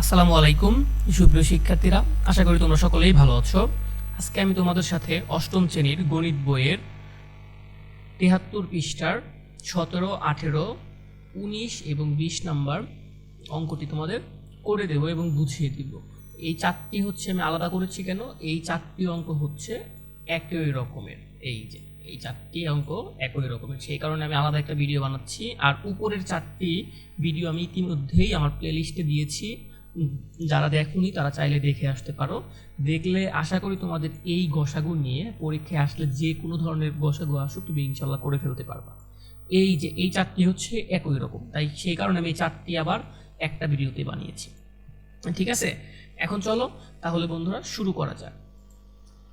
আসসালামু আলাইকুম, সুপ্রিয় শিক্ষার্থীরা। আশা করি তোমরা সকলেই ভালো আছো। আজকে আমি তোমাদের সাথে অষ্টম শ্রেণির গণিত বইয়ের তেহাত্তর পৃষ্ঠার সতেরো, আঠেরো, উনিশ এবং বিশ নাম্বার অঙ্কটি তোমাদের করে দেবো এবং বুঝিয়ে দিব। এই চারটি হচ্ছে আমি আলাদা করেছি কেন? এই চারটি অঙ্ক হচ্ছে একই রকমের। এই যে, এই চারটি অঙ্ক একই রকমের। সেই কারণে আমি আলাদা একটা ভিডিও বানাচ্ছি। আর উপরের চারটি ভিডিও আমি ইতিমধ্যেই আমার প্লেলিস্টে দিয়েছি। যারা দেখুনি, তারা চাইলে দেখে আসতে পারো। দেখলে আশা করি তোমাদের এই গসাগু নিয়ে পরীক্ষায় আসলে যে কোনো ধরনের গসাগু আসুক, তুমি ইনশাল্লাহ করে ফেলতে পারবা। এই যে, এই চারটি হচ্ছে একই রকম। তাই সেই কারণে আমি এই চারটি আবার একটা ভিডিওতে বানিয়েছি। ঠিক আছে? এখন চলো, তাহলে বন্ধুরা শুরু করা যাক।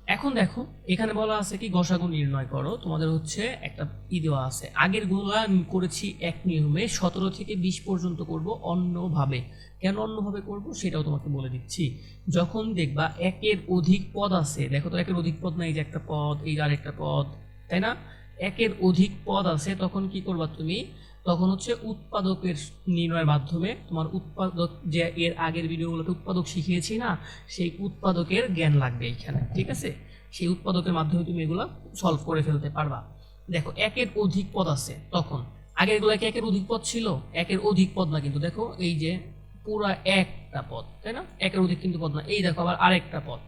এখন দেখো, এখানে বলা আছে কি, গসাগু নির্ণয় করো, তোমাদের হচ্ছে একটা ই দেওয়া আছে, আগেরগুলা করেছি এক নিয়মে, সতেরো থেকে বিশ পর্যন্ত করব অন্যভাবে। কেন অন্যভাবে করব? সেটাও তোমাকে বলে দিচ্ছি। যখন দেখবা একের অধিক পদ আছে, দেখো তো একের অধিক পদ না এই যে একটা পদ, এই আর একটা পদ, তাই না? একের অধিক পদ আছে, তখন কি করবা তুমি? তখন হচ্ছে উৎপাদকের নির্ণয়ের মাধ্যমে তোমার উৎপাদক যে এর আগের ভিডিওগুলোতে উৎপাদক শিখিয়েছি না, সেই উৎপাদকের জ্ঞান লাগবে এখানে ঠিক আছে? সেই উৎপাদকের মাধ্যমে তুমি এগুলো সলভ করে ফেলতে পারবা। দেখো, একের অধিক পদ আছে তখন। আগেরগুলা একের অধিক পদ ছিল? একের অধিক পদ না কিন্তু দেখো, এই যে পুরা একটা পদ, তাই না? একের অধিক কিন্তু পদ না, এই দেখো আবার আরেকটা পদ।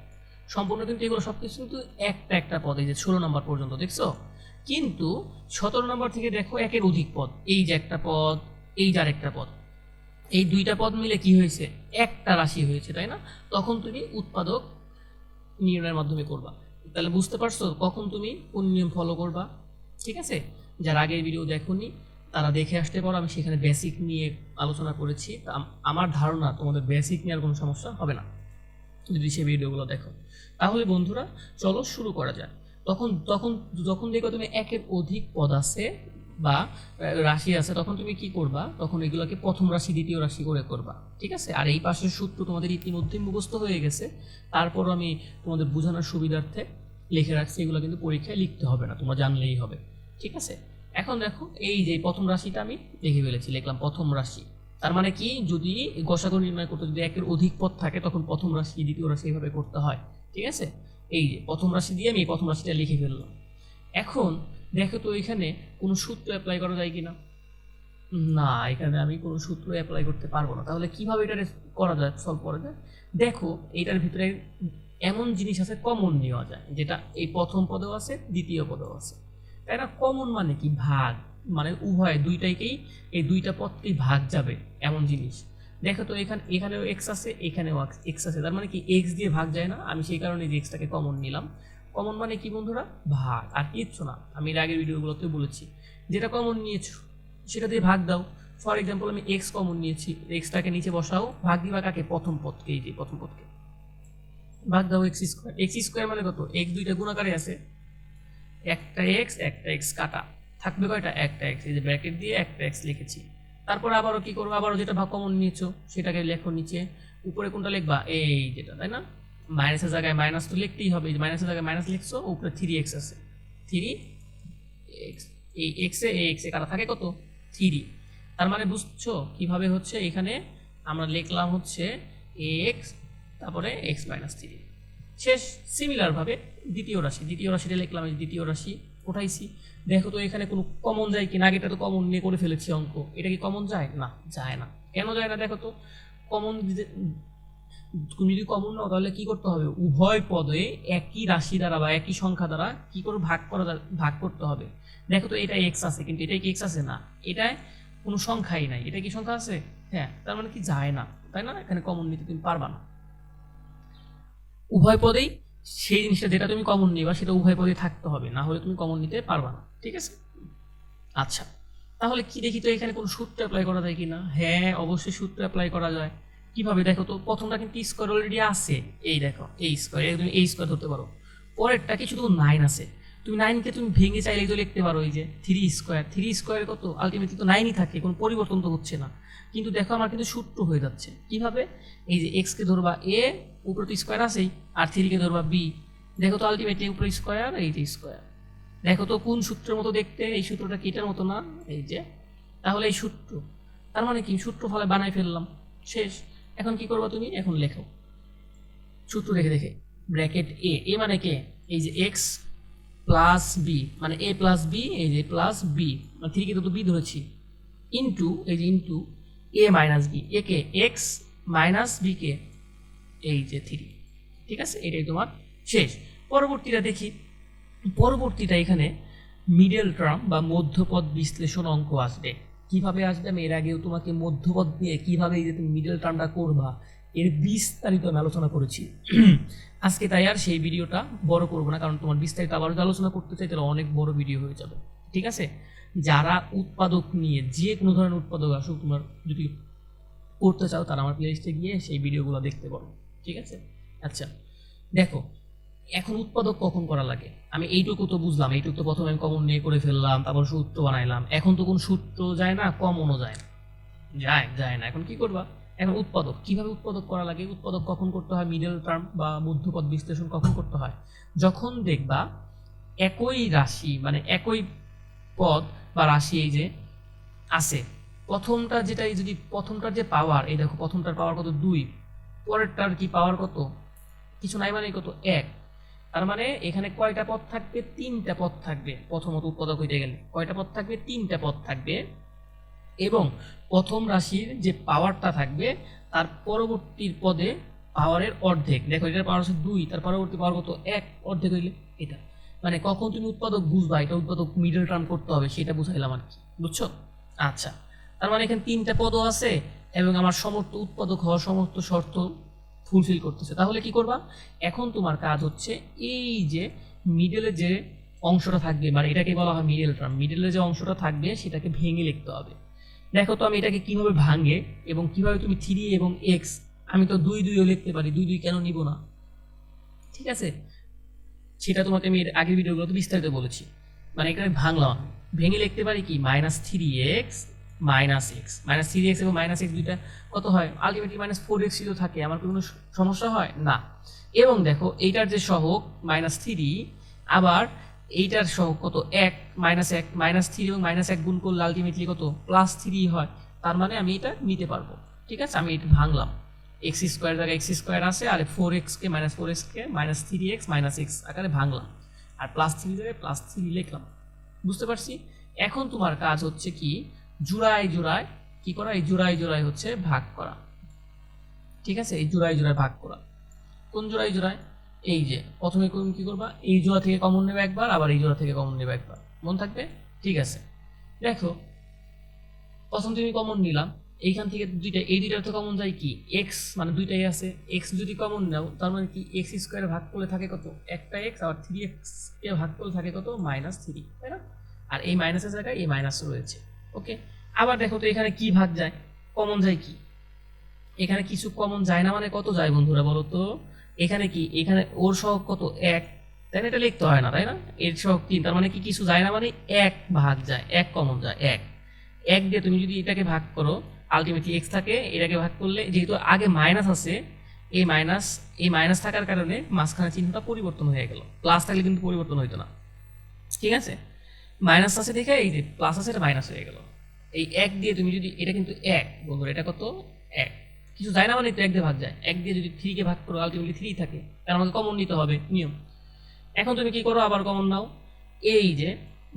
সম্পূর্ণ কিন্তু এগুলো সব কিছু কিন্তু একটা একটা পদ, এই যে ষোলো নম্বর পর্যন্ত, দেখছ? কিন্তু সতেরো নম্বর থেকে দেখো একের অধিক পদ। এই যে একটা পদ, এই যে আরেকটা পদ। এই দুইটা পদ মিলে কি হয়েছে? একটা রাশি হয়েছে, তাই না? তখন তুমি উৎপাদক নির্ণয়ের মাধ্যমে করবা। তাহলে বুঝতে পারছ কখন তুমি কোন নিয়ম ফলো করবা? ঠিক আছে? যারা আগের ভিডিও দেখোনি, তারা দেখে আসতে পারো। আমি সেখানে বেসিক নিয়ে আলোচনা করেছি। তা আমার ধারণা তোমাদের বেসিক নিয়ে আর কোনো সমস্যা হবে না। যদি সে ভিডিওগুলো দেখো। তাহলে বন্ধুরা, চলো শুরু করা যাক। তখন তখন, যখন দেখবে তুমি একের অধিক পদ আছে বা রাশি আছে, তখন তুমি কি করবা? তখন এগুলোকে প্রথম রাশি, দ্বিতীয় রাশি করে করবা। ঠিক আছে? আর এই পাশের সূত্র তোমাদের ইতিমধ্যে মুখস্থ হয়ে গেছে। তারপর আমি তোমাদের বোঝানোর সুবিধার্থে লিখে রাখছি। এগুলো কিন্তু পরীক্ষায় লিখতে হবে না, তোমরা জানলেই হবে। ঠিক আছে? এখন দেখো, এই যে প্রথম রাশিটা আমি লিখে ফেলেছি, লিখলাম প্রথম রাশি। তার মানে কি? যদি গসাগু নির্ণয় করতে যদি একের অধিক পদ থাকে, তখন প্রথম রাশি, দ্বিতীয় রাশি এইভাবে করতে হয়। ঠিক আছে? এই যে, প্রথম রাশি দিয়ে আমি এই প্রথম রাশিটা লিখে ফেললাম। এখন দেখো তো এখানে কোনো সূত্র অ্যাপ্লাই করা যায় কি না না এখানে আমি কোনো সূত্র অ্যাপ্লাই করতে পারব না। তাহলে কীভাবে এটা করা যায় সলভ করা যায়? দেখো, এটার ভিতরে এমন জিনিস আছে কমন নেওয়া যায়, যেটা এই প্রথম পদেও আছে, দ্বিতীয় পদেও আছে। তাই না? কমন মানে কি? ভাগ। মানে উভয় দুইটাকেই এই দুইটা পদকেই ভাগ যাবে, এমন জিনিস। দেখো তো এখানে, এখানেও এক্স আছে, এখানেও এক্স আছে। তার মানে কি এক্স দিয়ে ভাগ যায় না। আমি সেই কারণে যে এক্সটাকে কমন নিলাম। কমন মানে কি বন্ধুরা? ভাগ। আর কিচ্ছু না। আমি এর আগের ভিডিওগুলোতে বলেছি। যেটা কমন নিয়েছো, সেটা দিয়ে ভাগ দাও। ফর এক্সাম্পল আমি এক্স কমন নিয়েছি। এক্সটাকে নিচে বসাও। ভাগ দিবা কাকে? প্রথম পদকে, এই যে প্রথম পদকে। ভাগ দাও এক্স স্কোয়ার এক্স স্কোয়ার মানে কত? এক্স দুইটা গুণাকারে আছে। একটা এক্স একটা এক্স কাটা। থাকবে কয়টা? একটা এক্স এই যে ব্র্যাকেট দিয়ে একটা এক্স লিখেছি। তারপর আবারও কি করব? আবারও যেটা ভাগ কমন নিয়েছো, সেটাকে লেখো নিচে। উপরে কোনটা লিখবা? এই যেটা, তাই না? মাইনাসের জায়গায় মাইনাস তো লিখতেই হবে। মাইনাসের জায়গায় মাইনাস লিখছো, উপরে থ্রি এক্স আছে। থ্রি এক্স এই এক্সে এই এক্সে কারা থাকে কত? থ্রি তার মানে বুঝছ কীভাবে হচ্ছে? এখানে আমরা লিখলাম হচ্ছে এ এক্স তারপরে এক্স মাইনাস থ্রি শেষ সিমিলারভাবে দ্বিতীয় রাশি। দ্বিতীয় রাশিটা লিখলাম দ্বিতীয় রাশি। উঠাইছি। দেখো তো এখানে কোনো কমন যায় কি না এটা তো কমন নিয়ে করে ফেলেছি অঙ্ক। এটা কি কমন যায়? না যায় না। কেন যায় না দেখো তো? কমন তুমি যদি কমন নাও তাহলে কি করতে হবে? উভয় পদে একই রাশি দ্বারা বা একই সংখ্যা দ্বারা কি করে ভাগ করা ভাগ করতে হবে? দেখো তো এটা এক্স আছে, কিন্তু এটা কি এক্স আছে? না। এটায় কোনো সংখ্যাই নাই। এটা কি সংখ্যা আছে? হ্যাঁ তার মানে কি যায় না। তাই না? এখানে কমন নিতে তুমি পারবা না। উভয় পদেই সেই জিনিসটা যেটা তুমি কমন নিবা, সেটা উভয় পদে থাকতে হবে। না হলে তুমি কমন নিতে পারবা না। ঠিক আছে? আচ্ছা। তাহলে কি দেখি তো এখানে কোনো সূত্র অ্যাপ্লাই করা যায় কিনা? হ্যাঁ অবশ্যই সূত্র অ্যাপ্লাই করা যায়। কীভাবে? দেখো তো, প্রথমটা কিন্তু স্কোয়ার অলরেডি আছে। এই দেখো, এই স্কোয়ার তুমি এই স্কোয়ার ধরতে পারো। পরেরটা কি শুধু নাইন আছে। তুমি নাইনকে তুমি ভেঙে চাইলে তো লিখতে পারো, এই যে থ্রি স্কোয়ার থ্রি স্কোয়ার কত? আলটিমেটলি তো নাইনই থাকে, কোনো পরিবর্তন তো হচ্ছে না। কিন্তু দেখো আমার কিন্তু সূত্র হয়ে যাচ্ছে। কীভাবে? এই যে এক্সকে ধরবা এ উপরে তো স্কোয়ার আছেই, আর থ্রিকে ধরবা বি দেখো তো আলটিমেটলি উপরে স্কোয়ার এই যে স্কোয়ার দেখো তো কোন সূত্রের মতো দেখতে, এই সূত্রটা কি এটার মতো না? এই যে, তাহলে এই সূত্র। তার মানে কি? সূত্র ফলে বানাই ফেললাম। শেষ। এখন কি করবা তুমি? এখন লেখো। সূত্র রেখে দেখে। ব্র্যাকেট এ এ মানে কে? এই যে এক্স প্লাস বি মানে এ প্লাস বি এই যে প্লাস বি মানে থ্রি কে তো বি ধরেছি ইন্টু এই যে into A minus B A K x minus B কে এই যে থ্রি ঠিক আছে? এটাই তোমার শেষ। পরবর্তীটা দেখি, পরবর্তীটা এখানে মিডল টার্ম বা মধ্যপদ বিশ্লেষণ অঙ্ক আসবে। কীভাবে আসবে? আমি এর আগেও তোমাকে মধ্যপদ নিয়ে কীভাবে এই যে তুমি মিডল টার্মটা করবা এর বিস্তারিত আমি আলোচনা করেছি। আজকে তাই আর সেই ভিডিওটা বড় করব না, কারণ তোমার বিস্তারিত আবার যদি আলোচনা করতে চাই, তাহলে অনেক বড় ভিডিও হয়ে যাবে। ঠিক আছে? যারা উৎপাদক নিয়ে যে কোনো ধরনের উৎপাদক আসুক, তোমার যদি করতে চাও, তারা আমার প্লেলিস্টে গিয়ে সেই ভিডিওগুলো দেখতে পারো। ঠিক আছে? আচ্ছা দেখো, এখন উৎপাদক কখন করা লাগে? আমি এইটুকু তো বুঝলাম, এইটুকু তো প্রথমে আমি কমন নিয়ে করে ফেললাম, তারপর সূত্র বানাইলাম। এখন তো কোন সূত্র যায় না কমনও যায় না। যায় যায় না। এখন কি করবা? এখন উৎপাদক, কীভাবে উৎপাদক করা লাগে? উৎপাদক কখন করতে হয়? মিডল টার্ম বা মধ্যপদ বিশ্লেষণ কখন করতে হয়? যখন দেখবা একই রাশি মানে একই পদ বা রাশি এই যে আছে, প্রথমটা যেটা যদি প্রথমটার যে পাওয়ার এই দেখো প্রথমটার পাওয়ার কত? দুই। পরেরটার কি পাওয়ার কত? কিছু নাই মানে কত? এক। তার মানে এখানে কয়টা পদ থাকবে? তিনটা পদ থাকবে। প্রথমত উৎপাদক হইতে গেলে। কয়টা পদ থাকবে? তিনটা পদ থাকবে। এবং প্রথম রাশির যে পাওয়ারটা থাকবে, তার পরবর্তীর পদে পাওয়ারের অর্ধেক। দেখো, এটার পাওয়ার হচ্ছে দুই, তার পরবর্তী পাওয়ার কত? এক, অর্ধেক হইলে এটা। মানে কখন তুমি উৎপাদক বুঝবা, এটা উৎপাদক মিডল টার্ম করতে হবে, সেটা বুঝাইলাম আর কি। বুঝছ? আচ্ছা। তার মানে এখানে তিনটা পদও আছে, এবং আমার সমস্ত উৎপাদক হওয়ার সমস্ত শর্ত ফুলফিল করতেছে। তাহলে কি করবা? এখন তোমার কাজ হচ্ছে এই যে মিডলে যে অংশটা থাকবে মানে এটাকে বলা হয় মিডল টার্ম মিডলে যে অংশটা থাকবে, সেটাকে ভেঙে লিখতে হবে। দেখো তো আমি এটাকে কীভাবে ভাঙে এবং কীভাবে তুমি থ্রি এবং এক্স, আমি তো দুই দুইও লিখতে পারি, দুই দুই কেন নিব না? ঠিক আছে? সেটা তোমাকে আমি এর আগের ভিডিওগুলোতে বিস্তারিত বলেছি। মানে আমি ভাঙলাম। ভেঙে লিখতে পারি কি? Minus three X, minus X. Minus three X এবং মাইনাস এক্স দুইটা কত হয়? আলটিমেটলি মাইনাস ফোর এক্সই তো থাকে, আমার কোনো সমস্যা হয়? না। এবং দেখো, এইটার যে সহগ, মাইনাস থ্রি, আবার এইটার সহ কত? এক মাইনাস এক মাইনাস থ্রি এবং মাইনাস এক গুণ করলে আলটিমেটলি কত? প্লাস থ্রি হয়। তার মানে আমি এটা নিতে পারব। ঠিক আছে? আমি এটা ভাঙলাম। এক্স স্কোয়ার জায়গায় এক্স স্কোয়ার আছে, আর ফোর এক্সকে মাইনাস ফোর এক্সকে minus three X minus X আকারে ভাঙলাম। আর প্লাস থ্রি জায়গায় প্লাস থ্রি লিখলাম। বুঝতে পারছি? এখন তোমার কাজ হচ্ছে কি? জোড়ায় জোড়ায় কি করা? এই জোড়ায় জোড়ায় হচ্ছে ভাগ করা। ঠিক আছে? এই জোড়ায় জোড়ায় ভাগ করা। কোন জোড়ায় জোড়ায়? এই যে, প্রথমে কি করবা? এই জোড়া থেকে কমন নেবে একবার, আবার এই জোড়া থেকে কমন নেবে একবার। মন থাকবে? ঠিক আছে। দেখো, প্রথম তুমি কমন নিলাম। এইখান থেকে দুইটা, এই দুইটার তো কমন যায় কি? এক্স মানে দুইটাই আছে। এক্স যদি কমন নাও, তার মানে কি? এক্স স্কোয়ার ভাগ করলে থাকে কত? একটা এক্স আর থ্রি এক্স কে ভাগ করলে থাকে কত? মাইনাস থ্রি তাই না? আর এই মাইনাসের জায়গায় এই মাইনাস রয়েছে। ওকে আবার দেখো তো এখানে কি ভাগ যায়? কমন যায় কি? এখানে কিছু কমন যায় না মানে কত যায় বন্ধুরা বলো তো? এখানে কি? এখানে ওর সহগ কত? এক। তাই না? এটা লিখতে হয় না, তাই না? এর সহগ তিন। তার মানে কি কিছু যায় না মানে এক ভাগ যায়, এক কমন যায়, এক। এক দিয়ে তুমি যদি এটাকে ভাগ করো আলটিমেটলি এক্স থাকে, এটাকে ভাগ করলে যেহেতু আগে মাইনাস আছে, এই মাইনাস এই মাইনাস থাকার কারণে মাঝখানে চিহ্নটা পরিবর্তন হয়ে গেল। প্লাস থাকলে কিন্তু পরিবর্তন হইতো না। ঠিক আছে? মাইনাস আছে দেখে এই যে প্লাস আছে, এটা মাইনাস হয়ে গেল। এই এক দিয়ে তুমি যদি, এটা কিন্তু এক, বন্ধুরা, এটা কত? এক। কিছু যায় না মানে তো এক দিয়ে ভাগ যায়। এক দিয়ে যদি থ্রিকে ভাগ করো আলটিমেটলি থ্রি থাকে, তার আমাকে কমন নিতে হবে, নিয়ম। এখন তুমি কি করো, আবার কমন নাও। এই যে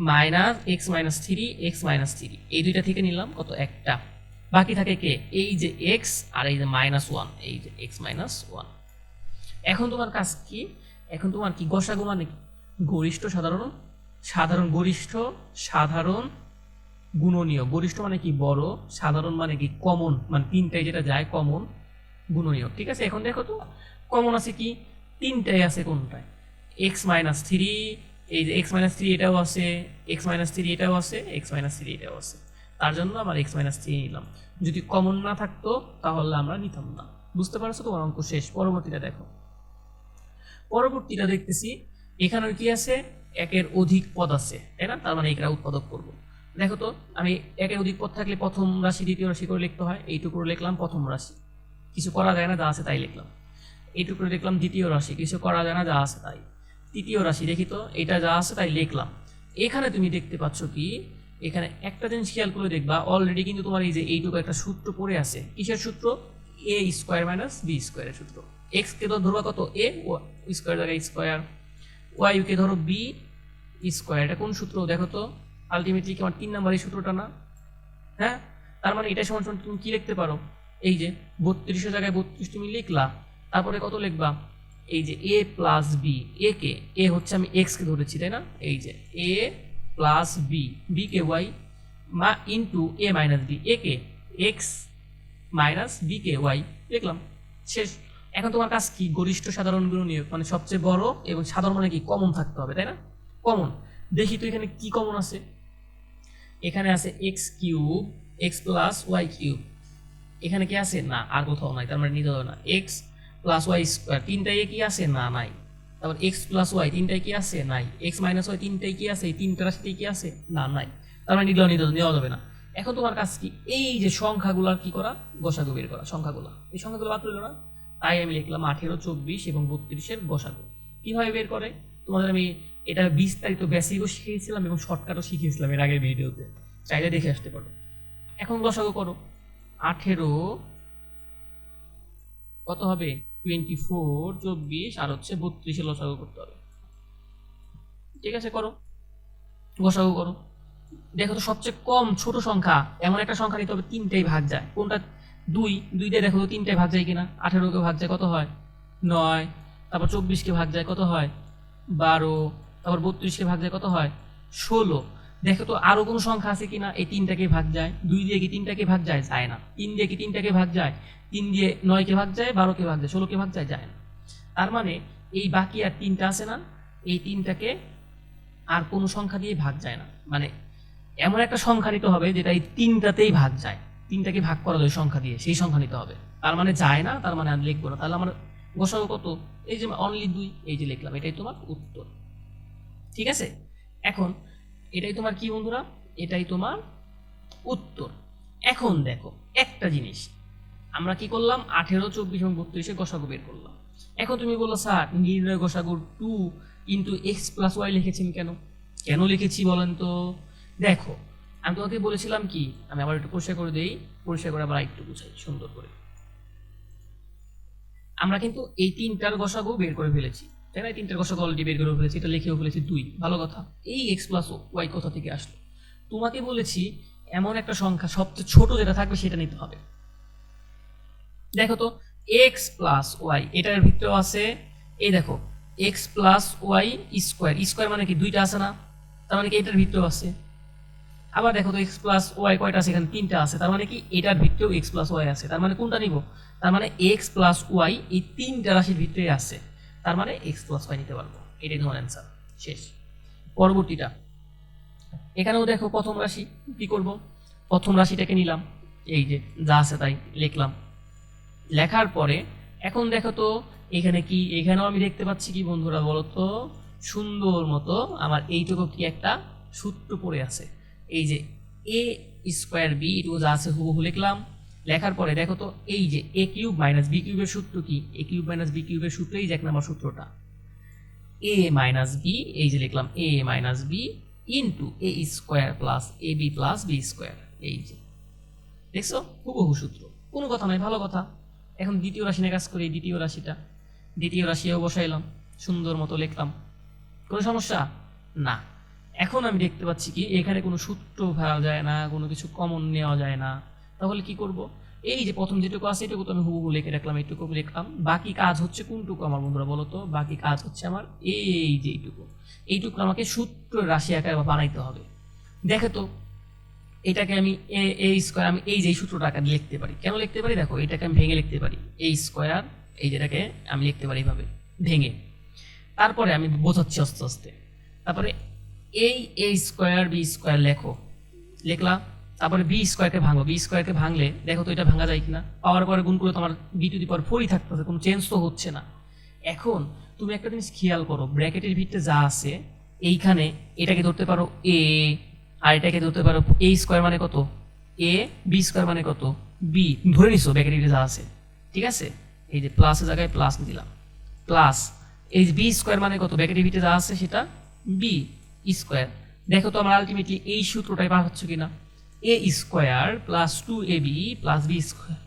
minus X minus three X minus three এই দুইটা থেকে নিলাম, কত একটা। বাকি থাকে কে? এই যে এক্স আর এই যে মাইনাস ওয়ান এই যে এক্স মাইনাস ওয়ান এখন তোমার কাজ কি? এখন তোমার কি, গসাগু মানে গরিষ্ঠ সাধারণ সাধারণ গরিষ্ঠ, সাধারণ গুণনীয়। গরিষ্ঠ মানে কি বড়, সাধারণ মানে কি কমন মানে তিনটাই যেটা যায় কমন গুণনীয়। ঠিক আছে? এখন দেখো তো কমন আছে কি? তিনটাই আছে কোনটায়? এক্স মাইনাস থ্রি এই যে এক্স মাইনাস থ্রি এটাও আছে এক্স মাইনাস থ্রি এটাও আছে এক্স মাইনাস থ্রি এটাও আছে। তার জন্য আমার এক্স মাইনাস থ্রি নিলাম। যদি কমন না থাকতো, তাহলে আমরা নিতাম না। বুঝতে পারছ তোমার অঙ্ক শেষ? পরবর্তীটা দেখো। পরবর্তীটা দেখতেছি এখানে কি আছে? একের অধিক পদ আছে, তাই না? তার মানে এখানে উৎপাদক করব। দেখো তো, আমি একের অধিক পদ থাকলে প্রথম রাশি, দ্বিতীয় রাশি করে লিখতে হয়, এইটুকু লিখলাম প্রথম রাশি। কিছু করা যায় না, যা আছে তাই লিখলাম। এইটুকু লিখলাম দ্বিতীয় রাশি, কিছু করা যায় না, যা আছে তাই। তৃতীয় রাশি, দেখি তো এটা যা আছে তাই লিখলাম। এখানে তুমি দেখতে পাচ্ছ কি, এখানে একটা জিনিস খেয়াল করে দেখবা অলরেডি কিন্তু তোমার এই যে এইটুকু একটা সূত্র পড়ে আছে। কিসের সূত্র? এ স্কোয়ার মাইনাস বি স্কোয়ারের সূত্র। এক্স কে তো ধরবা কত? এ স্কোয়ার জায়গায় স্কোয়ার ওয়াই কে ধরো বি স্কোয়ার এটা কোন সূত্র? দেখো তো আলটিমেটলি কি আমার তিন নাম্বার এই সূত্রটা না? হ্যাঁ? তার মানে এটা সমান তুমি কি লিখতে পারো? এই যে বত্রিশের জায়গায় বত্রিশ তুমি লিখলা, তারপরে কত লিখবা? এই যে এ প্লাস বি এ কে? এ হচ্ছে আমি এক্স কে ধরেছি, তাই না? এই যে এ প্লাস বি বি কে ওয়াই মা into A minus B A K? X minus B কে ওয়াই লিখলাম শেষ। এখন তোমার কাজ কি? গরিষ্ঠ সাধারণ গুণ নিয়োগ মানে সবচেয়ে বড় এবং সাধারণ মানে কি? কমন থাকতে হবে, তাই না? কমন দেখি তো এখানে কি কমন আছে? এখানে আছে X cube X plus Y cube এখানে কি আছে? না, আর কোথাও নাই, তার মানে নিতে হবে না। এক্স প্লাস ওয়াই স্কোয়ার তিনটাই কি আছে? না, নাই। তারপর এক্স প্লাস ওয়াই তিনটাই কি আছে? নাই। এক্স মাইনাস ওয়াই তিনটাই কি আছে? এই তিনটার সাথে কি আছে? না, নাই। তার মানে নিলেও নিতে নেওয়া যাবে না। এখন তোমার কাজ কি? এই যে সংখ্যাগুলোর কি করা? গসাগু বের করা, সংখ্যাগুলো। এই সংখ্যাগুলো বাদ রইল না। তাই আমি লিখলাম আঠেরো, চব্বিশ এবং বত্রিশের গসাগু। কীভাবে বের করে? তোমাদের আমি এটা বিস্তারিত বেসিকও শিখিয়েছিলাম এবং শর্টকাটও শিখিয়েছিলাম এর আগের ভিডিওতে চাইলে দেখে আসতে পারো। এখন গসাগু করো। আঠেরো, কত হবে? টোয়েন্টি ফোর চব্বিশ, আর হচ্ছে বত্রিশে লসাগু করতে হবে। ঠিক আছে, করো। গসাগু করো। দেখো তো সবচেয়ে কম ছোট সংখ্যা, এমন একটা সংখ্যা নিতে হবে, তিনটাই ভাগ যায়। কোনটা? দুই। দুইটাই দেখো তো তিনটায় ভাগ যায় কিনা। আঠেরোকে ভাগ যায়, কত হয়? নয়। তারপর চব্বিশকে ভাগ যায়, কত হয়? বারো। তারপর বত্রিশকে ভাগ যায় কত হয়? ষোলো। দেখো তো আরও কোনো সংখ্যা আছে কিনা? এই তিনটাকে ভাগ যায়। দুই দিয়ে কি তিনটাকে ভাগ যায়? যায় না। তিন দিয়ে কি তিনটাকে ভাগ যায়? তিন দিয়ে নয়কে ভাগ যায়, বারোকে ভাগ যায়, ষোলোকে ভাগ যায় যায় না। তার মানে এই বাকি আর তিনটা আছে না, এই তিনটাকে আর কোনো সংখ্যা দিয়ে ভাগ যায় না। মানে এমন একটা সংখ্যা নিতে হবে যেটা এই তিনটাতেই ভাগ যায়। তিনটাকে ভাগ করা যায় সংখ্যা দিয়ে, সেই সংখ্যা নিতে হবে। তার মানে যায় না, তার মানে আমি লিখব না। তাহলে আমার গোসাগু কত? এই যে অনলি দুই, এই যে লিখলাম, এটাই তোমার উত্তর। ঠিক আছে? এখন, এটাই তোমার কি বন্ধুরা? এটাই তোমার উত্তর। এখন দেখো, একটা জিনিস। আমরা কি করলাম? আঠেরো, চব্বিশ এবং বত্রিশে গোসাগু বের করলাম। এখন তুমি বলল, স্যার, নির্ণয় গোসাগুর two into X plus Y লিখেছেন কেন? কেন লিখেছি বলেন তো? দেখো, আমি তোমাকে বলেছিলাম কি? আমি আবার একটু পরিষ্কার করে দেই, পরিষ্কার করে আবার একটু বুঝাই, সুন্দর করে। আমরা কিন্তু এই তিনটার গসাগু বের করে ফেলেছি। তাই না? তিনটার গসাগু অলরেডি বের করে ফেলেছি, এটা লিখেও ফেলেছি দুই। ভালো কথা। এই এক্স প্লাস ওয়াই কোথা থেকে আসলো? তোমাকে বলেছি, এমন একটা সংখ্যা সবচেয়ে ছোট যেটা থাকবে সেটা নিতে হবে। দেখো তো এক্স প্লাস ওয়াই এটার ভিতরেও আছে, এই দেখো X plus Y square square মানে কি? দুইটা আছে না? তার মানে কি এটার ভিতরেও আছে? আবার দেখো তো এক্স প্লাস ওয়াই কয়টা আছে? এখানে তিনটা আছে। তার মানে কি? এটার ভিতরেও এক্স প্লাস ওয়াই আছে। তার মানে কোনটা নিব? তার মানে এক্স প্লাস ওয়াই এই তিনটা রাশির ভিতরে আছে। তার মানে এক্স প্লাস ওয়াই নিতে পারব। এটাই তোমার অ্যান্সার শেষ। পরবর্তীটা। এখানেও দেখো প্রথম রাশি কি করব? প্রথম রাশিটাকে নিলাম। এই যে যা আছে তাই লিখলাম। লেখার পরে এখন দেখো তো, এখানে কি, এখানেও আমি দেখতে পাচ্ছি কি বন্ধুরা বলো তো সুন্দর মতো আমার এইটুকু কি একটা সূত্র পড়ে আছে। এই যে এ স্কোয়ার বি এটুকু যা আছে হুবহু লিখলাম। লেখার পরে দেখো তো, এই যে এ কিউব মাইনাস বি কিউবের সূত্র কি? এ কিউব মাইনাস বি কিউবের সূত্র এই যে এক নম্বর সূত্রটা। এ মাইনাস বি এই যে লিখলাম A minus B into A square plus A B plus B square এই যে। দেখছ? হুবহু সূত্র। কোনো কথা নয় ভালো কথা। এখন দ্বিতীয় রাশি নিয়ে কাজ করি দ্বিতীয় রাশিটা। দ্বিতীয় রাশিও বসাইলাম, সুন্দর মতো লিখলাম। কোনো সমস্যা? না। এখন আমি দেখতে পাচ্ছি কি, এখানে কোনো সূত্র ভাড়া যায় না, কোনো কিছু কমন নেওয়া যায় না। তাহলে কি করব? এই যে প্রথম যেটুকু আছে এটুকু তো আমি হুবহু লিখে রাখলাম এইটুকু লিখলাম। বাকি কাজ হচ্ছে কোনটুকু আমার বন্ধুরা বলো তো? বাকি কাজ হচ্ছে আমার এই যে এইটুকু। এইটুকু আমাকে সূত্র রাশি আকারে বানাইতে হবে। দেখে তো, এটাকে আমি এ এ স্কোয়ার, আমি এই যে সূত্রটা আকারে লিখতে পারি। কেন লিখতে পারি? দেখো, এটাকে আমি ভেঙে লিখতে পারি। এই স্কোয়ার, এই যেটাকে আমি লিখতে পারি এইভাবে, ভেঙে। তারপরে আমি বোঝাচ্ছি আস্তে আস্তে। তারপরে এই এ স্কোয়ার, বি স্কোয়ার লেখো। লিখলাম। তারপরে বি স্কোয়ারকে ভাঙো। বি স্কোয়ারকে ভাঙলে, দেখো তো এটা ভাঙা যায় কিনা। পাওয়ার পরে গুণ করে তোমার বি টু দি পাওয়ার ফোরই থাকতেছে কোনো চেঞ্জ তো হচ্ছে না। এখন তুমি একটা জিনিস খেয়াল করো, ব্র্যাকেটের ভিতরে যা আছে, এইখানে এটাকে ধরতে পারো এ আর এটাকে ধরতে পারো এ স্কোয়ার মানে কত? এ বি স্কোয়ার মানে কত? বি ধরে নিছো ব্র্যাকেটের ভিতরে যা আছে। ঠিক আছে? এই যে প্লাসের জায়গায় প্লাস দিলাম। প্লাস এই বি স্কোয়ার মানে কত? ব্র্যাকেটের ভিতরে যা আছে সেটা বি স্কোয়ার দেখো তো আমরা আলটিমেটলি এই সূত্রটাই পার হচ্ছে কিনা। A square plus two A B plus B square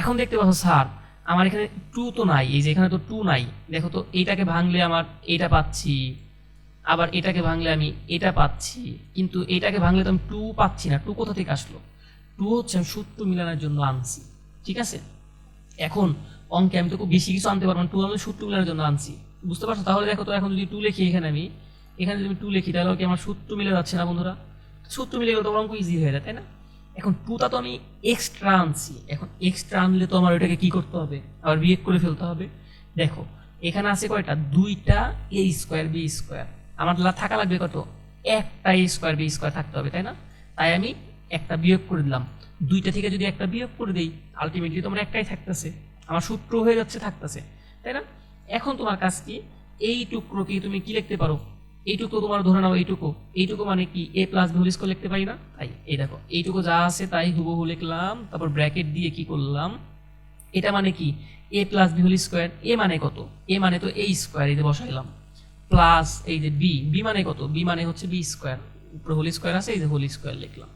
এখন দেখতে পাচ্ছ, স্যার, আমার এখানে টু তো নাই, এই যে এখানে তো টু নাই। দেখো তো এইটাকে ভাঙলে আমার এটা পাচ্ছি, আবার এটাকে ভাঙলে আমি এটা পাচ্ছি, কিন্তু এটাকে ভাঙলে তো আমি টু পাচ্ছি না। টু কোথা থেকে আসলো? টু হচ্ছে আমি সূত্র মিলানোর জন্য আনছি, ঠিক আছে? এখন অঙ্কে আমি তো খুব বেশি কিছু আনতে পারব না টু আমি সূত্র মিলানোর জন্য আনছি। বুঝতে পারছ? তাহলে দেখো তো, এখন যদি টু লিখি এখানে আমি, এখানে যদি আমি টু লিখি, তাহলে কি আমার সূত্র মিলে যাচ্ছে না, বন্ধুরা? সূত্র মিলে গেলে তো অঙ্ক ইজি হয়ে যায়, তাই না? এখন টুটা তো আমি এক্সট্রা আনছি। এখন এক্সট্রা আনলে তো আমার ওটাকে কি করতে হবে? আবার বিয়োগ করে ফেলতে হবে। দেখো, এখানে আছে কয়টা? দুইটা এ স্কোয়ার বি স্কোয়ার আমার থাকা লাগবে কত? একটা এ স্কোয়ার বি স্কোয়ার থাকতে হবে, তাই না? তাই আমি একটা বিয়োগ করে দিলাম। দুইটা থেকে যদি একটা বিয়োগ করে দিই আলটিমেটলি তোমার একটাই থাকতেছে। আমার সূত্র হয়ে যাচ্ছে, থাকতেছে, তাই না? এখন তোমার কাজ কি? এই টুকরোকে তুমি কি লিখতে পারো? এইটুকু তোমার ধরে নাও, এইটুকু। এইটুকু মানে কি? A plus B whole square লিখতে পারি না? তাই, এই দেখো, এইটুকু যা আছে তাই হুবহু লিখলাম। তারপর ব্র্যাকেট দিয়ে কি করলাম? এটা মানে কি? A plus B whole square A মানে কত? এ মানে তো এই স্কোয়ার যে বসাইলাম। প্লাস এই যে বি বি মানে কত? বি মানে হচ্ছে বি স্কোয়ার উপরে হোল স্কোয়ার আছে, এই যে হোল স্কোয়ার লিখলাম।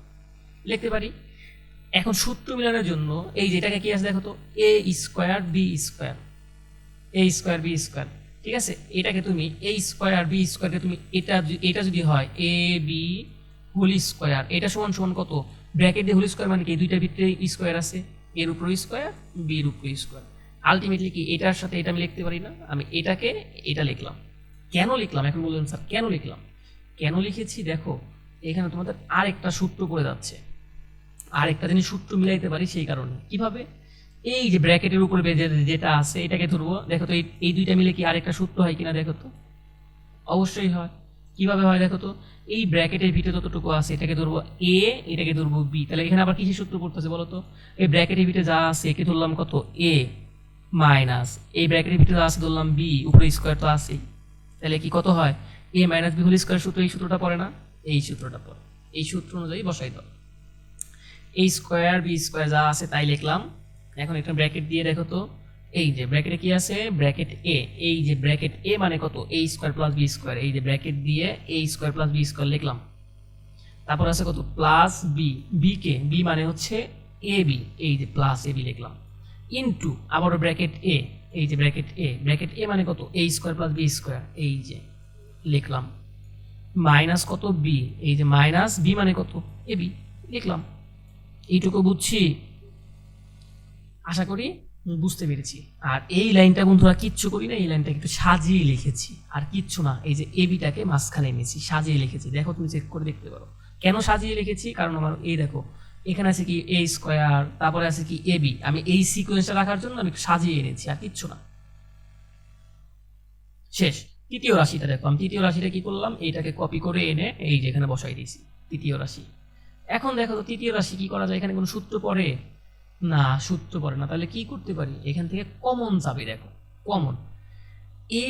লিখতে পারি? এখন সূত্র মিলানোর জন্য এই যেটাকে কি আছে দেখো তো? A square B square A square B square ঠিক আছে? এটাকে তুমি এ স্কোয়ার বি স্কোয়ারকে তুমি এটা এটা যদি হয় এ বি হোল স্কোয়ার এটা সমান সমান কত? ব্র্যাকেট দিয়ে হোল স্কোয়ার মানে কি? দুইটার ভিতরে স্কোয়ার আছে এর উপর স্কোয়ার বির উপর স্কোয়ার আলটিমেটলি কি এটার সাথে এটা আমি লিখতে পারি না? আমি এটাকে এটা লিখলাম। কেন লিখলাম? এখন বললেন স্যার, কেন লিখলাম? কেন লিখেছি? দেখো, এখানে তোমাদের আরেকটা সূত্র করে যাচ্ছে। আরেকটা জিনিস সূত্র মিলাইতে পারি সেই কারণে। কীভাবে? এই যে ব্র্যাকেটের উপর যেটা আছে, এটাকে ধরবো। দেখো তো, এই- দুইটা মিলে কি আরেকটা সূত্র হয় কিনা দেখো তো। অবশ্যই হয়। কীভাবে হয় দেখো তো, এই ব্র্যাকেটের ভিতরে যতটুকু আছে, এটাকে ধরবো এ এটাকে ধরবো বি তাহলে এখানে আবার কিসের সূত্র পড়তেছে বলো তো? এই ব্র্যাকেটের ভিতরে যা আছে, একে ধরলাম কত? এ মাইনাস এই ব্র্যাকেটের ভিতরে যা আছে, ধরলাম বি উপরে স্কোয়ার তো আছেই। তাহলে কি কত হয়? A minus B whole square সূত্র, এই সূত্রটা পড়ে না? এই সূত্রটা পড়ে। এই সূত্র অনুযায়ী বসাই দাও। এই স্কোয়ার বি স্কোয়ার যা আছে, তাই লিখলাম এখন একটা ব্র্যাকেট দিয়ে দেখো তো, এই যে ব্র্যাকেটে কি আছে? ব্র্যাকেট এ এই যে ব্র্যাকেট এ মানে কত? A square plus B square এই যে ব্র্যাকেট দিয়ে A square plus B square লিখলাম। তারপর আছে কত? প্লাস বি বি কে? বি মানে হচ্ছে এ বি এই যে প্লাস এ বি লিখলাম। ইনটু আবারও ব্র্যাকেট এ এই যে ব্র্যাকেট এ ব্র্যাকেট এ মানে কত? A square plus B square এই যে লিখলাম। মাইনাস কত? বি এই যে মাইনাস বি মানে কত? এ বি লিখলাম। এইটুকু বুঝছি? আশা করি বুঝতে পেরেছি। আর এই লাইনটা বন্ধুরা কিচ্ছু করি না, এই লাইনটা একটু সাজিয়ে লিখেছি। আর কিচ্ছু না, এই যে এবিটাকে মাঝখানে এনেছি, সাজিয়ে লিখেছি। দেখো তুমি চেক করে দেখতে পারো। কেন সাজিয়ে লিখেছি? কারণ আমার এই দেখো, এখানে আছে কি এ স্কোয়ার তারপরে আছে কি এবি আমি এই সিকোয়েন্সটা রাখার জন্য আমি সাজিয়ে এনেছি, আর কিচ্ছু না। শেষ। তৃতীয় রাশিটা দেখো, আমি তৃতীয় রাশিটা কি করলাম? এইটাকে কপি করে এনে এই যে এখানে বসাই দিয়েছি, তৃতীয় রাশি। এখন দেখো তো তৃতীয় রাশি কি করা যায়? এখানে কোনো সূত্র পড়ে? না সূত্র পড়ে না। তাহলে কি করতে পারি? এখান থেকে কমন যাবে, দেখো। Common A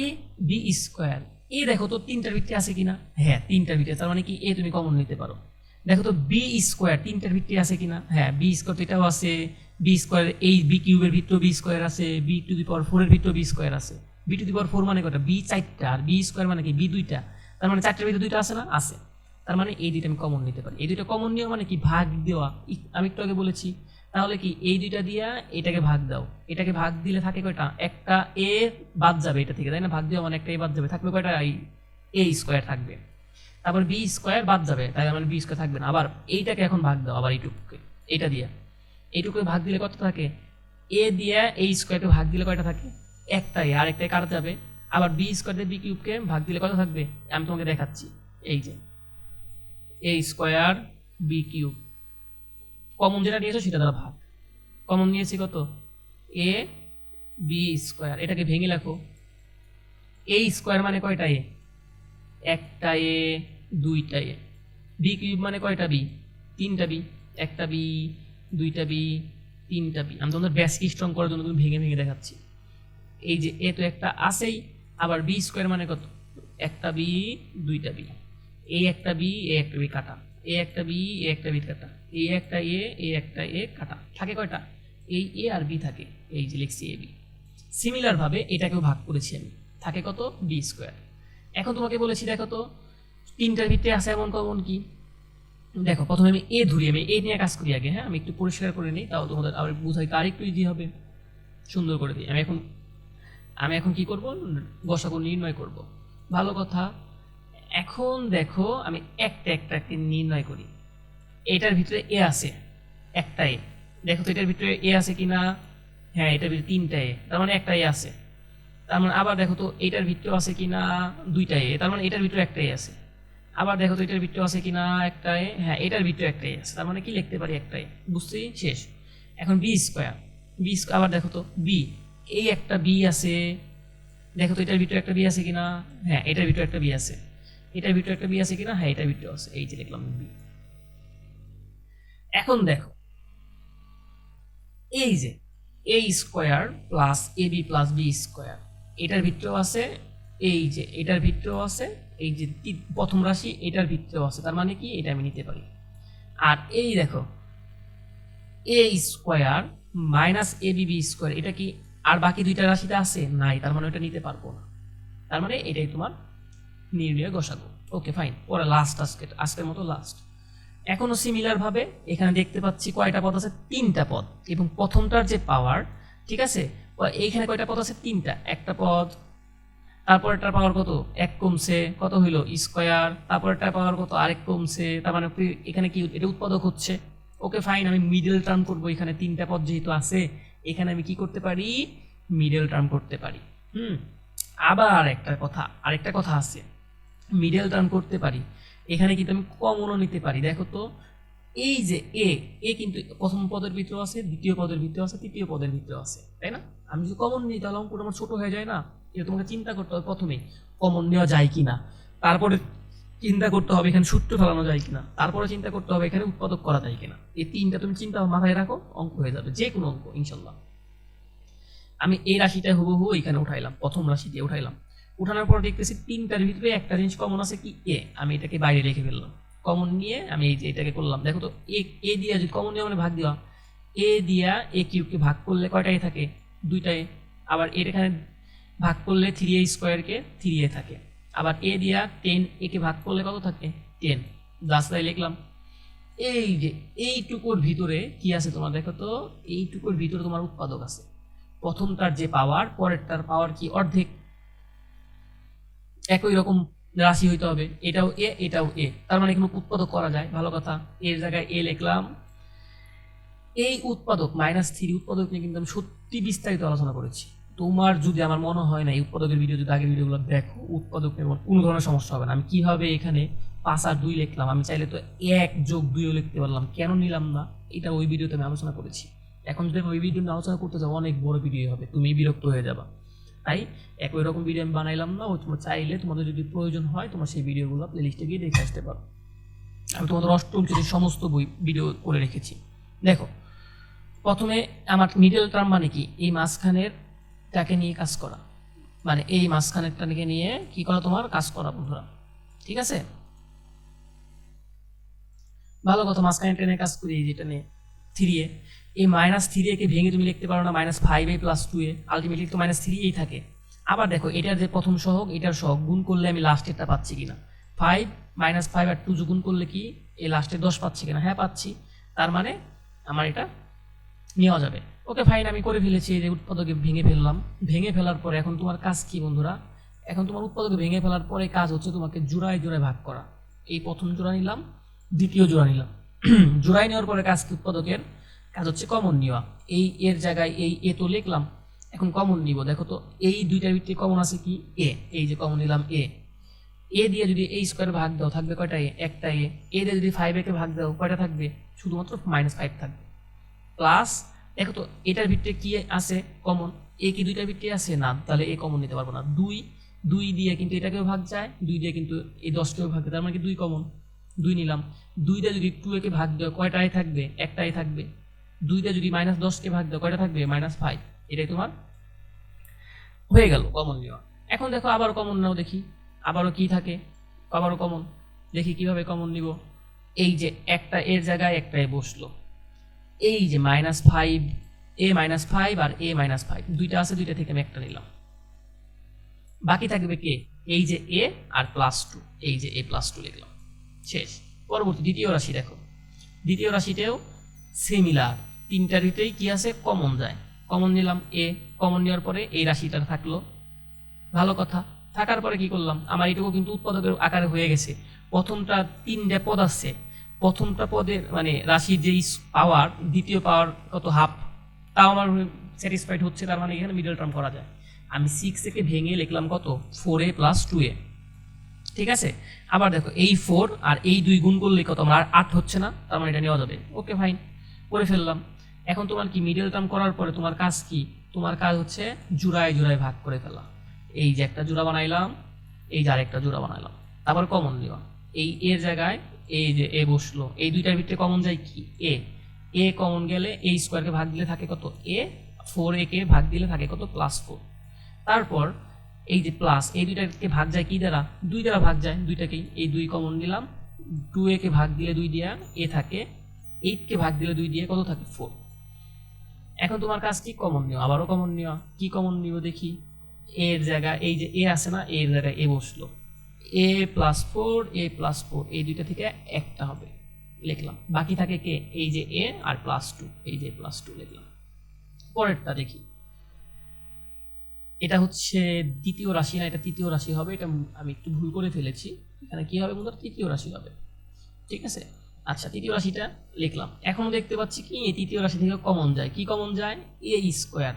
B square A দেখো তো তিনটার ভিত্তি আছে কিনা? হ্যাঁ তিনটার ভিত্তি তার মানে কি? এ তুমি কমন নিতে পারো। দেখো তো বি স্কোয়ার তিনটার ভিত্তি আছে কিনা? হ্যাঁ বি স্কোয়ার তো এটাও আছে। বি স্কোয়ার এই বি কিউবের ভিতরেও বি স্কোয়ার আছে। বি টু দি পাওয়ার ফোরের ভিতরেও বি স্কোয়ার আছে। B to the power four মানে কটা? বি চারটা। আর বি স্কোয়ার মানে কি? বি দুইটা। তার মানে চারটার ভিতরে দুইটা আছে না? আছে। তার মানে এই দুইটা আমি কমন নিতে পারি। এই দুইটা কমন নিয়েও মানে কি? ভাগ দেওয়া। আমি একটু আগে বলেছি। তাহলে কি এই দুইটা দিয়া এটাকে ভাগ দাও। এটাকে ভাগ দিলে থাকে কয়টা? একটা এ বাদ যাবে এটা থেকে, তাই না? ভাগ দেওয়া মানে একটা এ বাদ যাবে। থাকবে কয়টা? এই এ স্কোয়ার থাকবে। তারপর বি স্কোয়ার বাদ যাবে, তাই মানে বি স্কোয়ার থাকবে না। আবার এইটাকে এখন ভাগ দাও, আবার এইটুকুকে, এইটা দিয়ে। এইটুকুকে ভাগ দিলে কত থাকে? এ দিয়ে এই স্কোয়ারকে ভাগ দিলে কয়টা থাকে? একটাই আর একটাই কাটা যাবে? আবার বি স্কোয়ার দিয়ে বি কিউবকে ভাগ দিলে কত থাকবে? আমি তোমাকে দেখাচ্ছি। এই যে, A square B cube. Common যেটা নিয়েছো সেটা দ্বারা ভাগ। কমন নিয়েছি কত? এ বি স্কোয়ার এটাকে ভেঙে লেখো। এ স্কোয়ার মানে কয়টা এ একটা এ দুইটা এ বি কিউব মানে কয়টা বি তিনটা বি একটা বি দুইটা বি তিনটা বি আমি তোমাদের বেসিক স্ট্রং করার জন্য তুমি ভেঙে ভেঙে দেখাচ্ছি। এই যে এ তো একটা আসেই আবার বি স্কোয়ার মানে কত? একটা বি দুইটা বি এই একটা বি এ একটা বি কাটা। এ একটা বি, এ একটা বি কাটা এ একটা এ এ একটা এ কাটা। থাকে কয়টা? এই এ আর বি থাকে, এই যে লিখছি এ, বি। সিমিলার ভাবে এটাকেও ভাগ করেছি আমি। থাকে কত? বি স্কোয়ার এখন তোমাকে বলেছি, দেখো তো, তিনটার ভিতরে আছে এমন কমন কি? দেখো, প্রথমে আমি এ ধরি, আমি এ নিয়ে কাজ করি আগে হ্যাঁ? আমি একটু পরিষ্কার করে নিই, তাও তোমাদের আবার বুঝাইতে একটু ইজি হবে। সুন্দর করে দিই। আমি এখন আমি এখন কি করব? গসাগু নির্ণয় করব। ভালো কথা এখন দেখো, আমি একটা একটা একটা নির্ণয় করি। এটার ভিতরে এ আছে, একটা এ। দেখো তো এটার ভিতরে এ আছে কিনা? হ্যাঁ এটার ভিতরে তিনটা এ। তার মানে একটা এ আছে। তার মানে আবার দেখো তো এটার ভিতরে আছে কিনা? দুইটা এ। তার মানে এটার ভিতরে একটা এ আছে। আবার দেখো তো এটার ভিতরে আছে কিনা? একটা এ। হ্যাঁ এটার ভিতরে একটা এ আছে। তার মানে কি লিখতে পারি একটা এ? বুঝতেই শেষ। এখন বি স্কোয়ার। বি আবার দেখো তো বি। এই একটা বি আছে। দেখো তো এটার ভিতরে একটা বি আছে কিনা? হ্যাঁ এটার ভিতরে একটা বি আছে। এটার ভিতরে একটা বি আছে কিনা? হ্যাঁ এটার ভিতরে আছে। এই যে লিখলাম বি এখন দেখো, এই যে A square plus A B plus B square এটার ভিতরেও আছে, এই যে এটার ভিতরেও আছে, এই যে প্রথম রাশি, এটার ভিতরেও আছে। তার মানে কি? এটা আমি নিতে পারি। আর এই দেখো A square minus A B B square এটা কি আর বাকি দুইটা রাশিতে আছে? নাই, তার মানে ওটা নিতে পারব না। তার মানে এটাই তোমার নির্ণয় গসাগো। ওকে ফাইন ওরা লাস্ট আজকে, আজকের মতো লাস্ট এখনও সিমিলার ভাবে এখানে দেখতে পাচ্ছি কয়টা পদ আছে? তিনটা পদ। এবং প্রথমটার যে পাওয়ার ঠিক আছে? এইখানে কয়টা পদ আছে? তিনটা। একটা পদ তারপরটার পাওয়ার কত? এক কমছে, কত হইল? স্কোয়ার তারপরটার পাওয়ার কত? আরেক কমছে, তার মানে এখানে কি, এটা উৎপাদক হচ্ছে। ওকে ফাইন আমি মিডল টার্ম করব এখানে। তিনটা পদ যেহেতু আছে, এখানে আমি কি করতে পারি? মিডল টার্ম করতে পারি। হুম? আবার একটা কথা, আরেকটা কথা আছে। মিডল টার্ম করতে পারি। এখানে কিন্তু আমি কমনও নিতে পারি। দেখো তো, এই যে এ এ কিন্তু প্রথম পদের ভিতরে আছে, দ্বিতীয় পদের ভিতরে আছে, তৃতীয় পদের ভিতরে আছে, তাই না? আমি যদি কমন নিই, তাহলে অঙ্কটা আমার ছোট হয়ে যায় না? এটা তোমাকে চিন্তা করতে হবে প্রথমে কমন নেওয়া যায় কিনা। তারপরে চিন্তা করতে হবে এখানে সূত্র ফেলানো যায় কিনা। তারপরে চিন্তা করতে হবে এখানে উৎপাদক করা যায় কিনা। এই তিনটা তুমি চিন্তা মাথায় রাখো, অঙ্ক হয়ে যাবে যে কোনো অঙ্ক, ইনশাল্লাহ। আমি এই রাশিটা হুবহু এখানে উঠাইলাম, প্রথম রাশি দিয়ে উঠাইলাম। উঠানোর পর দেখতেছি তিনটার ভিতরে একটা জিনিস কমন আছে কি? এ আমি এটাকে বাইরে রেখে ফেললাম। কমন নিয়ে আমি এই যে এটাকে করলাম। দেখো তো এ এ দিয়া যদি কমন নিয়ে মানে ভাগ দেওয়া এ দিয়া এ কিউবকে ভাগ করলে কয়টাই থাকে? দুইটাই। আবার এর এখানে ভাগ করলে থ্রি এ স্কোয়ারকে থ্রি এ থাকে। আবার এ দিয়া টেন একে ভাগ করলে কত থাকে? টেন রাস্তায় লিখলাম। এই যে এইটুকুর ভিতরে কি আছে তোমার? দেখো তো, এইটুকুর ভিতরে তোমার উৎপাদক আছে। প্রথমটার যে পাওয়ার পরেরটার পাওয়ার কি? অর্ধেক। একই রকম রাশি হইতে হবে, এটাও এ এটাও এ। তার মানে এখানে উৎপাদক করা যায়, ভালো কথা। এর জায়গায় এ লিখলাম। এই উৎপাদক মাইনাস থ্রি উৎপাদক নিয়ে কিন্তু আমি সত্যি বিস্তারিত আলোচনা করেছি। তোমার যদি আমার মনে হয় না, এই উৎপাদকের ভিডিও যদি আগের ভিডিওগুলো দেখো, উৎপাদক নিয়ে আমার কোনো ধরনের সমস্যা হবে না। আমি কীভাবে এখানে পাঁচ আর দুই লিখলাম? আমি চাইলে তো এক যোগ দুইও লিখতে পারলাম। কেন নিলাম না? এটা ওই ভিডিওতে আমি আলোচনা করেছি। এখন যদি আমি ওই ভিডিও নিয়ে আলোচনা করতে যাব অনেক বড় ভিডিও হবে। তুমি বিরক্ত হয়ে যাবা। তাই একই রকম ভিডিও আমি বানাইলাম না। ও তোমার চাইলে তোমাদের যদি প্রয়োজন হয়, তোমার সেই ভিডিওগুলো প্লেলিস্টে গিয়ে দেখে আসতে পারো। আমি তোমাদের অষ্টম শ্রেণির সমস্ত বই ভিডিও করে রেখেছি। দেখো, প্রথমে আমার মিডল টার্ম মানে কি? এই মাঝখানের টাকে নিয়ে কাজ করা। মানে এই মাঝখানেরটাকে নিয়ে কি করা তোমার? কাজ করা বন্ধুরা। ঠিক আছে? ভালো কথা মাঝখানে ট্রেনে কাজ করি যেটা নিয়ে থ্রি এ। এই মাইনাস থ্রি একে ভেঙে তুমি লিখতে পারো না minus five A plus two A. Ultimately তো মাইনাস থ্রি এই থাকে। আবার দেখো, এটার যে প্রথম সহগ, এটার সহগ, গুণ করলে আমি লাস্টেরটা পাচ্ছি কিনা? ফাইভ মাইনাস ফাইভ আর টু গুণ করলে কি? এই লাস্টের দশ পাচ্ছি কিনা? হ্যাঁ পাচ্ছি। তার মানে আমার এটা নেওয়া যাবে। ওকে ফাইন আমি করে ফেলেছি, এই যে উৎপাদকে ভেঙে ফেললাম। ভেঙে ফেলার পরে এখন তোমার কাজ কি বন্ধুরা? এখন তোমার উৎপাদকে ভেঙে ফেলার পরে কাজ হচ্ছে তোমাকে জোড়ায় জোড়ায় ভাগ করা। এই প্রথম জোড়া নিলাম, দ্বিতীয় জোড়া নিলাম। জোড়ায় নেওয়ার পরে কাজ কি উৎপাদকের? কাজ হচ্ছে কমন নেওয়া। এই এর জায়গায় এই এ তো লিখলাম, এখন কমন নিব। দেখো তো, এই দুইটার ভিত্তি কমন আছে কি? এ, এই যে কমন নিলাম এ। এ দিয়ে যদি এই স্কোয়ার ভাগ দাও, থাকবে কয়টা এ? একটা এ। এ দিয়ে যদি ফাইভ একে ভাগ দাও, কয়টা থাকবে? শুধুমাত্র মাইনাস ফাইভ থাকবে। প্লাস দেখো তো, এটার ভিতরে কি আছে? কমন এ কি দুইটার ভিতরে আছে? না, তাহলে এ কমন নিতে পারব না। দুই দুই দিয়ে কিন্তু এটাকেও ভাগ যায়, দুই দিয়ে কিন্তু এই দশটাও ভাগ যায়। তার মানে কি দুই কমন দুই নিলাম। দুইটা যদি টু একে ভাগ দেওয়া কয়টাই থাকবে? একটাই থাকবে। দুইটা যদি মাইনাস দশকে ভাগ দেওয়া কয়টা থাকবে? মাইনাস ফাইভ এটাই তোমার হয়ে গেল কমন নেওয়া এখন দেখো আবার কমন নাও দেখি। আবারও কি থাকে? আবারও কমন দেখি কীভাবে কমন নিব। এই যে একটা এর জায়গায় একটা এ বসল। এই যে minus five A minus five R A minus five দুইটা আছে, দুইটা থেকে আমি একটা নিলাম। বাকি থাকবে কে? এই যে এ আর প্লাস টু এই যে এ প্লাস টু লিখলাম। শেষ। পরবর্তী দ্বিতীয় রাশি দেখো। দ্বিতীয় রাশিতেও সিমিলার তিনটার ভিতরেই কি আছে? কমন যায়। কমন নিলাম এ কমন নেওয়ার পরে এই রাশিটা থাকল। ভালো কথা। থাকার পরে কি করলাম? আমার এটুকু কিন্তু উৎপাদকের আকারে হয়ে গেছে। প্রথমটা তিনটে পদ আসছে প্রথমটা পদের মানে রাশির যেই পাওয়ার দ্বিতীয় পাওয়ার কত হাফ তাও আমার স্যাটিসফাইড হচ্ছে, তার মানে এখানে মিডল টার্ম করা যায়। আমি সিক্স থেকে ভেঙে লিখলাম কত? Four A plus two A ঠিক আছে? আবার দেখো, এই ফোর আর এই দুই গুণ করলে কত? আমার আট হচ্ছে না, তার মানে এটা নেওয়া যাবে। ওকে ফাইন করে ফেললাম। এখন তোমার কি মিডল টার্ম করার পরে তোমার কাজ কি? তোমার কাজ হচ্ছে জোড়ায় জোড়ায় ভাগ করে ফেলা। এই যে একটা জোড়া বানাইলাম, এই যে আরেকটা জোড়া বানাইলাম। তারপর কমন নিলাম এই এ জায়গায় এই যে এ বসল, এই দুইটার ভিতরে কমন যায় কি? এ এ কমন গেলে এ স্কোয়ারকে ভাগ দিলে থাকে কত? এ ফোর এ কে ভাগ দিলে থাকে কত? প্লাস ফোর তারপর এই যে প্লাস এই দুইটাকে ভাগ যায় কি দ্বারা? দুই দ্বারা ভাগ যায়। দুইটাকেই, এই দুই কমন নিলাম। টু এ কে ভাগ দিলে দুই দিয়া এ থাকে এইটকে ভাগ দিলে দুই দিয়ে কত থাকে? ফোর এখন তোমার কাজ কি? কমন নেওয়া আবারও কমন নেওয়া কি কমন নিও দেখি? এর জায়গা, এই যে এ আছে না এর জায়গায় এ বসল। A plus four A plus four এই দুইটা থেকে একটা হবে। লিখলাম। বাকি থাকে কে? এই যে এ আর প্লাস টু এই যে প্লাস টু লিখলাম। পরেরটা দেখি। এটা হচ্ছে দ্বিতীয় রাশি না, এটা তৃতীয় রাশি হবে। এটা আমি একটু ভুল করে ফেলেছি। এখানে কি হবে বন্ধুরা? তৃতীয় রাশি হবে। ঠিক আছে? আচ্ছা তৃতীয় রাশিটা লিখলাম। এখনও দেখতে পাচ্ছি কি, এই তৃতীয় রাশি থেকে কমন যায়। কি কমন যায়? এ স্কোয়ার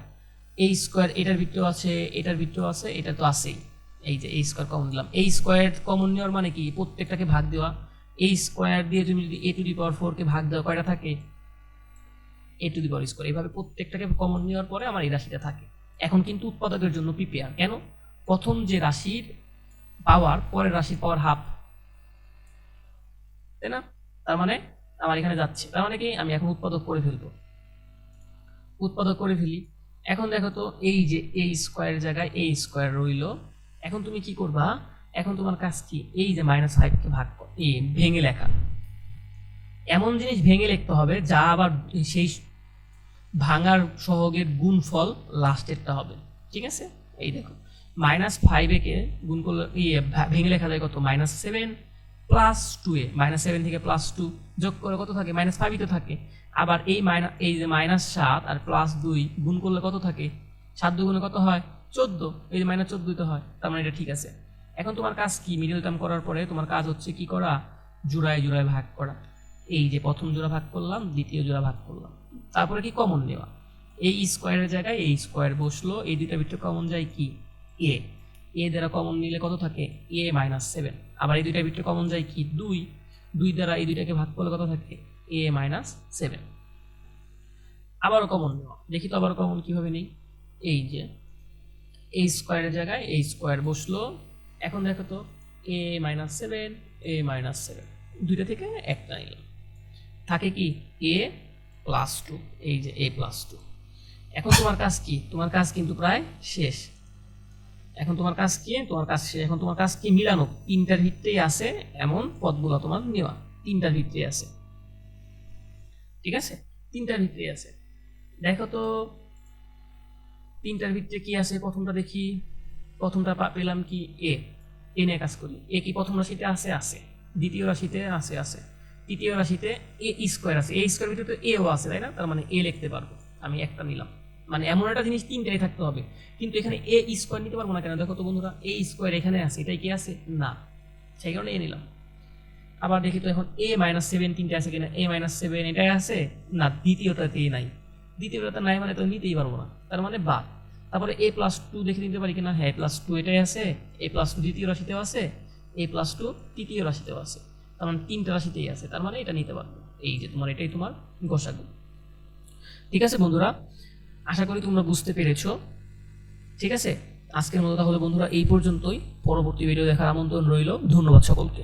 এ স্কোয়ার এটার ভিতরেও আছে, এটার ভিতরেও আছে, এটা তো আছেই। এই যে এই স্কোয়ার কমন দিলাম। এই স্কোয়ার কমন নেওয়ার মানে কি? প্রত্যেকটাকে ভাগ দেওয়া। এই স্কোয়ার দিয়ে তুমি যদি এ টু দি পাওয়ার ফোরকে ভাগ দেওয়া কয়টা থাকে? এ টু দি পাওয়ার স্কোয়ার এইভাবে প্রত্যেকটাকে কমন নেওয়ার পরে আমার এই রাশিটা থাকে। এখন কিন্তু উৎপাদকের জন্য প্রিপেয়ার কেন? প্রথম যে রাশির পাওয়ার পরের রাশির পাওয়ার হাফ তাই না? তার মানে আমার এখানে যাচ্ছে। তার মানে কি? আমি এখন উৎপাদক করে ফেলব। উৎপাদক করে ফেলি। এখন দেখো তো, এই যে এই স্কোয়ারের জায়গায় এই স্কোয়ার রইল। এখন তুমি কি করবা? এখন তোমার কাজ কি? এই যে মাইনাস ফাইভকে ভাগ এই ভেঙে লেখা। এমন জিনিস ভেঙে লিখতে হবে, যা আবার সেই ভাঙার সহগের গুণফল লাস্টেরটা হবে। ঠিক আছে? এই দেখো। মাইনাস ফাইভ একে গুণ করলে ইয়ে ভেঙে লেখা যায় কত? Minus seven plus two A minus seven থেকে প্লাস টু যোগ করে কত থাকে? মাইনাস ফাইভই তো থাকে। আবার এই মাইনাস এই যে মাইনাস সাত আর প্লাস দুই গুণ করলে কত থাকে? সাত দুগুণে কত হয়? চোদ্দ। এই যে মাইনাস চোদ্দই তো হয়, তার মানে এটা ঠিক আছে। এখন তোমার কাজ কি? মিডল টার্ম করার পরে তোমার কাজ হচ্ছে কি করা? জোড়ায় জোড়ায় ভাগ করা। এই যে প্রথম জোড়া ভাগ করলাম, দ্বিতীয় জোড়া ভাগ করলাম। তারপরে কি কমন নেওয়া? এই স্কোয়ারের জায়গায় এই স্কোয়ার বসল, এই দুইটার ভিতরে কমন যায় কি? এ এ দ্বারা কমন নিলে কত থাকে? এ মাইনাস সেভেন আবার এই দুইটার ভিতরে কমন যায় কি? দুই। দুই দ্বারা এই দুইটাকে ভাগ করলে কত থাকে? এ মাইনাস সেভেন আবারও কমন নেওয়া। দেখি তো আবার কমন কীভাবে নেই? এই যে এই স্কোয়ারের জায়গায় এই স্কোয়ার বসল। এখন দেখো তো A minus seven A minus seven দুইটা থেকে একটা নিলাম থাকে কি? এ প্লাস টু এই যে এ প্লাস টু এখন তোমার কাজ কি? তোমার কাজ কিন্তু প্রায় শেষ। এখন তোমার কাজ কি? তোমার কাজ এখন তোমার কাজ কি? মিলানো। তিনটার ভিত্তেই আছে, এমন পদগুলো তোমার নেওয়া। তিনটার ভিত্তেই আছে। ঠিক আছে? তিনটার ভিত্তেই আছে। দেখো তো তিনটার ভিতরে কি আছে? প্রথমটা দেখি। প্রথমটা পেলাম কি? এ। এ নিয়ে কাজ করি। এ কি প্রথম রাশিতে আছে? আছে। দ্বিতীয় রাশিতে আছে আছে। তৃতীয় রাশিতে এ স্কোয়ার আছে। এ স্কোয়ার ভিতরে তো এও আছে, তাই না? তার মানে এ লিখতে পারব। আমি একটা নিলাম। মানে এমন একটা জিনিস তিনটাই থাকতে হবে। কিন্তু এখানে এ স্কোয়ার নিতে পারব না কেন? দেখো তো বন্ধুরা এ স্কোয়ার এখানে আছে, এটাই কি আছে? না। সেই কারণে এ নিলাম। আবার দেখি তো এখন এ মাইনাস সেভেন তিনটে আছে কিনা? এ মাইনাস সেভেন এটাই আছে? না দ্বিতীয়টাতে নাই। দ্বিতীয়টাতে নাই মানে তো নিতেই পারব না। তার মানে বাদ। তারপরে এ প্লাস টু দেখে নিতে পারি কিনা? হ্যাঁ প্লাস টু এটাই আছে। এ প্লাস টু দ্বিতীয় রাশিতেও আছে। এ প্লাস টু তৃতীয় রাশিতেও আছে। তার মানে তিনটা রাশিতেই আছে। তার মানে এটা নিতে পারব। এই যে তোমার, এটাই তোমার গোসাগু। ঠিক আছে বন্ধুরা? আশা করি তোমরা বুঝতে পেরেছ। ঠিক আছে? আজকের মতো তাহলে বন্ধুরা এই পর্যন্তই। পরবর্তী ভিডিও দেখার আমন্ত্রণ রইল। ধন্যবাদ সকলকে।